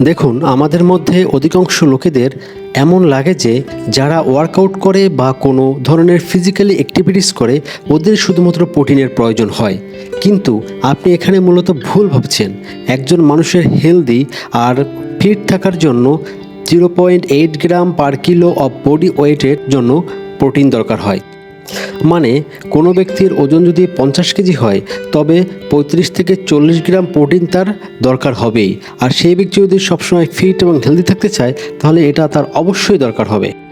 দেখুন, আমাদের মধ্যে অধিকাংশ লোকেদের এমন লাগে যে যারা ওয়ার্কআউট করে বা কোনো ধরনের ফিজিক্যালি অ্যাক্টিভিটিস করে, ওদের শুধুমাত্র প্রোটিনের প্রয়োজন হয়। কিন্তু আপনি এখানে মূলত ভুল ভাবছেন। একজন মানুষের হেলদি আর ফিট থাকার জন্য zero point eight gram per kilo of body ওয়েটের জন্য প্রোটিন দরকার হয়। মানে কোনো ব্যক্তির ওজন যদি পঞ্চাশ কেজি হয়, তবে পঁয়ত্রিশ থেকে চল্লিশ গ্রাম প্রোটিন তার দরকার হবেই। আর সেই ব্যক্তি যদি সবসময় ফিট এবং হেলদি থাকতে চায়, তাহলে এটা তার অবশ্যই দরকার হবে।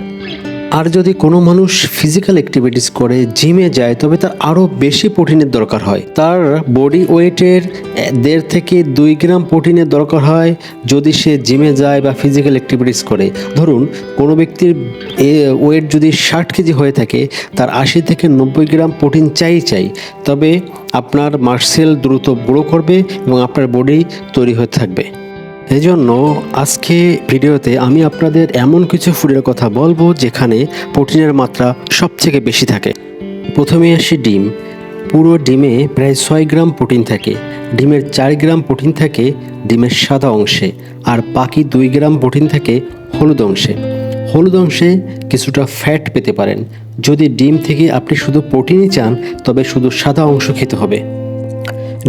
আর যদি কোনো মানুষ ফিজিক্যাল অ্যাক্টিভিটিস করে জিমে যায়, তবে তার আরও বেশি প্রোটিনের দরকার হয়। তার বডি ওয়েটের দেড় থেকে দুই গ্রাম প্রোটিনের দরকার হয় যদি সে জিমে যায় বা ফিজিক্যাল অ্যাক্টিভিটিস করে। ধরুন, কোনো ব্যক্তির ওয়েট যদি ষাট কেজি হয়ে থাকে, তার আশি থেকে নব্বই গ্রাম প্রোটিন চাই চাই। তবে আপনার মার্সেল দ্রুত গ্রো করবে এবং আপনার বডি তৈরি হয়ে থাকবে। এই জন্য আজকে ভিডিওতে আমি আপনাদের এমন কিছু ফুডের কথা বলব যেখানে প্রোটিনের মাত্রা সব থেকে বেশি থাকে। প্রথমে আসি ডিম। পুরো ডিমে প্রায় ছয় গ্রাম প্রোটিন থাকে। ডিমের চার গ্রাম প্রোটিন থাকে ডিমের সাদা অংশে আর বাকি দুই গ্রাম প্রোটিন থাকে হলুদ অংশে। হলুদ অংশে কিছুটা ফ্যাট পেতে পারেন। যদি ডিম থেকে আপনি শুধু প্রোটিনই চান, তবে শুধু সাদা অংশ খেতে হবে।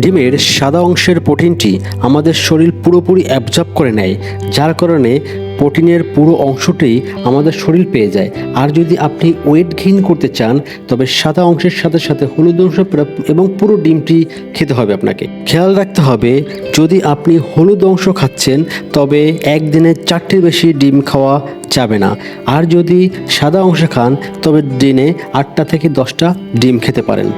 ডিমের সাদা অংশের প্রোটিনটি আমাদের শরীর পুরোপুরি অ্যাবজর্ব করে নেয়, যার কারণে প্রোটিনের পুরো অংশটি আমাদের শরীর পেয়ে যায়। আর যদি আপনি ওয়েট গেইন করতে চান, তবে সাদা অংশের সাথে সাথে হলুদ অংশ এবং পুরো ডিমটি খেতে হবে আপনাকে। খেয়াল রাখতে হবে, যদি আপনি হলুদ অংশ খাচ্ছেন, তবে একদিনে চারটির বেশি ডিম খাওয়া যাবে না। আর যদি সাদা অংশ খান, তবে দিনে আটটা থেকে দশটা ডিম খেতে পারেন।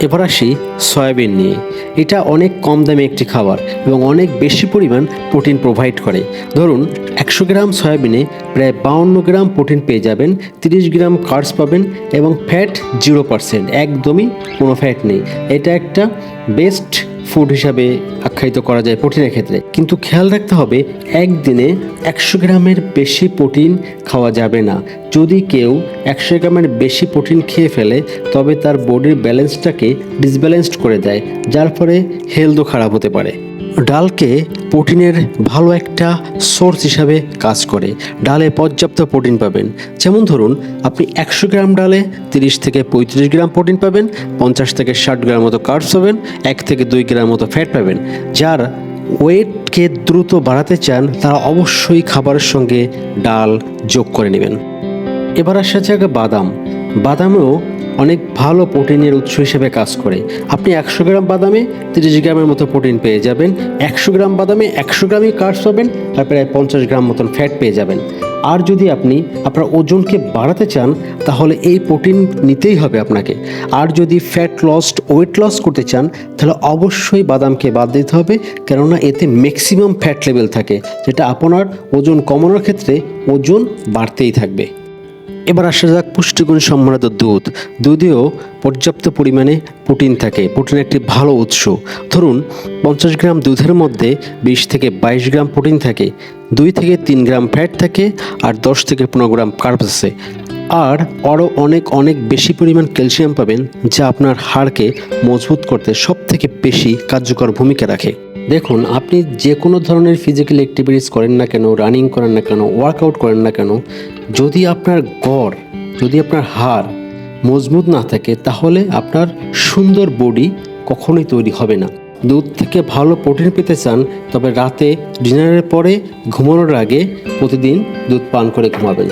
এবার আসি সয়াবিন নিয়ে। এটা অনেক কম দামে একটি খাবার এবং অনেক বেশি পরিমাণ প্রোটিন প্রোভাইড করে। ধরুন, একশো গ্রাম সয়াবিনে প্রায় বাউন্ন গ্রাম প্রোটিন পেয়ে যাবেন, তিরিশ গ্রাম কার্স পাবেন এবং ফ্যাট জিরো পার্সেন্ট। একদমই কোনো ফ্যাট নেই। এটা একটা বেস্ট ফুড হিসাবে আখ্যায়িত করা যায় প্রোটিনের ক্ষেত্রে। কিন্তু খেয়াল রাখতে হবে, একদিনে একশো গ্রামের বেশি প্রোটিন খাওয়া যাবে না। যদি কেউ একশো গ্রামের বেশি প্রোটিন খেয়ে ফেলে, তবে তার বডির ব্যালেন্সটাকে ডিসব্যালেন্সড করে দেয়, যার ফলে হেলথও খারাপ হতে পারে। ডালকে প্রোটিনের ভালো একটা সোর্স হিসাবে কাজ করে। ডালে পর্যাপ্ত প্রোটিন পাবেন। যেমন ধরুন, আপনি একশো গ্রাম ডালে তিরিশ থেকে পঁয়ত্রিশ গ্রাম প্রোটিন পাবেন, পঞ্চাশ থেকে ষাট গ্রাম মতো কার্বস পাবেন, এক থেকে দুই গ্রাম মতো ফ্যাট পাবেন। যার ওয়েটকে দ্রুত বাড়াতে চান, তারা অবশ্যই খাবারের সঙ্গে ডাল যোগ করে নেবেন। এবার আসা যাক বাদাম। বাদামেও অনেক ভালো প্রোটিনের উৎস হিসেবে কাজ করে। আপনি একশো গ্রাম বাদামে তিরিশ গ্রামের মতো প্রোটিন পেয়ে যাবেন, একশো গ্রাম বাদামে একশো গ্রামই কার্বস পাবেন আর প্রায় পঞ্চাশ গ্রাম মতন ফ্যাট পেয়ে যাবেন। আর যদি আপনি আপনার ওজনকে বাড়াতে চান, তাহলে এই প্রোটিন নিতেই হবে আপনাকে। আর যদি ফ্যাট লস্ট ওয়েট লস করতে চান, তাহলে অবশ্যই বাদামকে বাদ দিতে হবে, কেননা এতে ম্যাক্সিমাম ফ্যাট লেভেল থাকে, যেটা আপনার ওজন কমানোর ক্ষেত্রে ওজন বাড়তেই থাকবে। এবার আসা যাক পুষ্টিগুণ সম্মানিত দুধ। দুধেও পর্যাপ্ত পরিমাণে প্রোটিন থাকে। প্রোটিনের একটি ভালো উৎস। ধরুন, পঞ্চাশ গ্রাম দুধের মধ্যে বিশ থেকে বাইশ গ্রাম প্রোটিন থাকে, দুই থেকে তিন গ্রাম ফ্যাট থাকে, আর দশ থেকে পনেরো গ্রাম কার্বস আছে। আর আরও অনেক অনেক বেশি পরিমাণ ক্যালসিয়াম পাবেন, যা আপনার হাড়কে মজবুত করতে সব থেকে বেশি কার্যকর ভূমিকা রাখে। দেখুন, আপনি যে কোনো ধরনের ফিজিক্যাল অ্যাক্টিভিটিস করেন না কেন রানিং করেন না কেন ওয়ার্কআউট করেন না কেন যদি আপনার গড়, যদি আপনার হাড় মজবুত না থাকে, তাহলে আপনার সুন্দর বডি কখনোই তৈরি হবে না। দুধ থেকে ভালো প্রোটিন পেতে চান, তবে রাতে ডিনারের পরে ঘুমানোর আগে প্রতিদিন দুধ পান করে ঘুমাবেন।